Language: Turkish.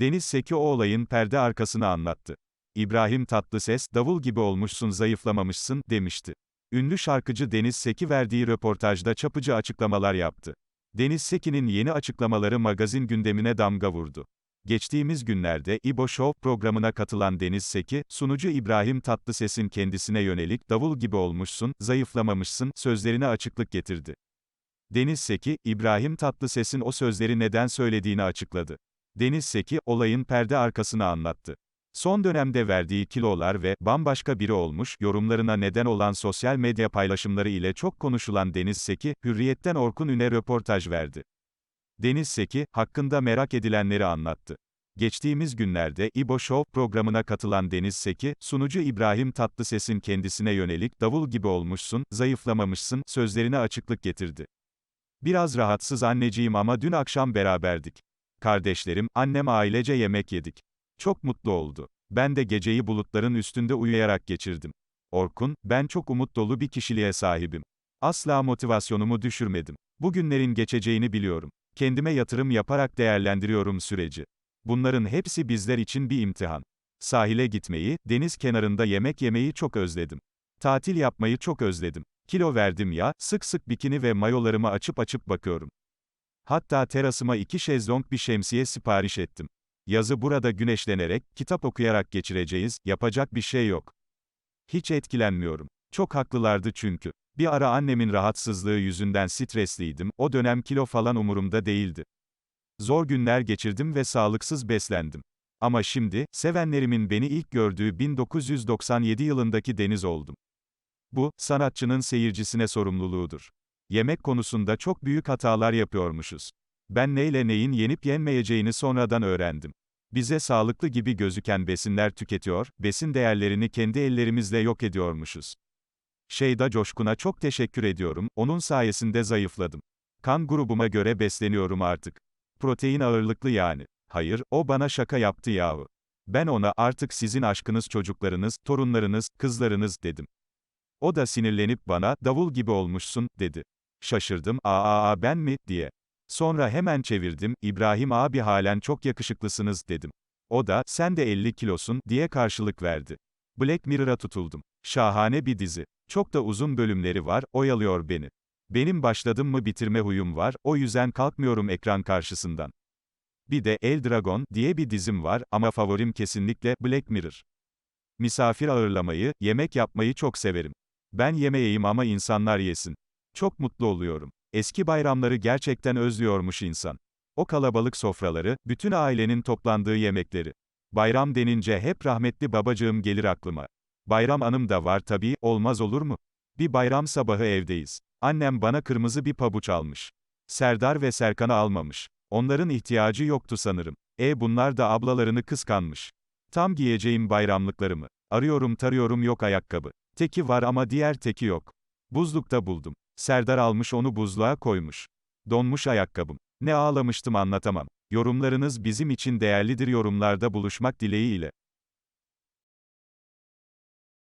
Deniz Seki o olayın perde arkasını anlattı. İbrahim Tatlıses, davul gibi olmuşsun zayıflamamışsın, demişti. Ünlü şarkıcı Deniz Seki verdiği röportajda çapıcı açıklamalar yaptı. Deniz Seki'nin yeni açıklamaları magazin gündemine damga vurdu. Geçtiğimiz günlerde İbo Show programına katılan Deniz Seki, sunucu İbrahim Tatlıses'in kendisine yönelik davul gibi olmuşsun, zayıflamamışsın sözlerine açıklık getirdi. Deniz Seki, İbrahim Tatlıses'in o sözleri neden söylediğini açıkladı. Deniz Seki, olayın perde arkasını anlattı. Son dönemde verdiği kilolar ve bambaşka biri olmuş yorumlarına neden olan sosyal medya paylaşımları ile çok konuşulan Deniz Seki, Hürriyet'ten Orkun Ün'e röportaj verdi. Deniz Seki, hakkında merak edilenleri anlattı. Geçtiğimiz günlerde İbo Show programına katılan Deniz Seki, sunucu İbrahim Tatlıses'in kendisine yönelik davul gibi olmuşsun, zayıflamamışsın sözlerine açıklık getirdi. Biraz rahatsız anneciğim ama dün akşam beraberdik. Kardeşlerim, annem ailece yemek yedik. Çok mutlu oldu. Ben de geceyi bulutların üstünde uyuyarak geçirdim. Orkun, ben çok umut dolu bir kişiliğe sahibim. Asla motivasyonumu düşürmedim. Bugünlerin geçeceğini biliyorum. Kendime yatırım yaparak değerlendiriyorum süreci. Bunların hepsi bizler için bir imtihan. Sahile gitmeyi, deniz kenarında yemek yemeyi çok özledim. Tatil yapmayı çok özledim. Kilo verdim ya, sık sık bikini ve mayolarımı açıp açıp bakıyorum. Hatta terasıma iki şezlong bir şemsiye sipariş ettim. Yazı burada güneşlenerek, kitap okuyarak geçireceğiz, yapacak bir şey yok. Hiç etkilenmiyorum. Çok haklılardı çünkü. Bir ara annemin rahatsızlığı yüzünden stresliydim, o dönem kilo falan umurumda değildi. Zor günler geçirdim ve sağlıksız beslendim. Ama şimdi, sevenlerimin beni ilk gördüğü 1997 yılındaki Deniz oldum. Bu, sanatçının seyircisine sorumluluğudur. Yemek konusunda çok büyük hatalar yapıyormuşuz. Ben neyle neyin yenip yenmeyeceğini sonradan öğrendim. Bize sağlıklı gibi gözüken besinler tüketiyor, besin değerlerini kendi ellerimizle yok ediyormuşuz. Şeyda Coşkun'a çok teşekkür ediyorum, onun sayesinde zayıfladım. Kan grubuma göre besleniyorum artık. Protein ağırlıklı yani. Hayır, o bana şaka yaptı yahu. Ben ona artık sizin aşkınız çocuklarınız, torunlarınız, kızlarınız dedim. O da sinirlenip bana, davul gibi olmuşsun, dedi. Şaşırdım, aa, aa ben mi, diye. Sonra hemen çevirdim, İbrahim abi halen çok yakışıklısınız, dedim. O da, sen de 50 kilosun, diye karşılık verdi. Black Mirror'a tutuldum. Şahane bir dizi. Çok da uzun bölümleri var, oyalıyor beni. Benim başladım mı bitirme huyum var, o yüzden kalkmıyorum ekran karşısından. Bir de El Dragon diye bir dizim var ama favorim kesinlikle Black Mirror. Misafir ağırlamayı, yemek yapmayı çok severim. Ben yemeyeyim ama insanlar yesin. Çok mutlu oluyorum. Eski bayramları gerçekten özlüyormuş insan. O kalabalık sofraları, bütün ailenin toplandığı yemekleri. Bayram denince hep rahmetli babacığım gelir aklıma. Bayram anım da var tabii, olmaz olur mu? Bir bayram sabahı evdeyiz. Annem bana kırmızı bir pabuç almış. Serdar ve Serkan'ı almamış. Onların ihtiyacı yoktu sanırım. E bunlar da ablalarını kıskanmış. Tam giyeceğim bayramlıklarımı. Arıyorum tarıyorum yok ayakkabı. Teki var ama diğer teki yok. Buzlukta buldum. Serdar almış onu buzluğa koymuş. Donmuş ayakkabım. Ne ağlamıştım anlatamam. Yorumlarınız bizim için değerlidir yorumlarda buluşmak dileğiyle.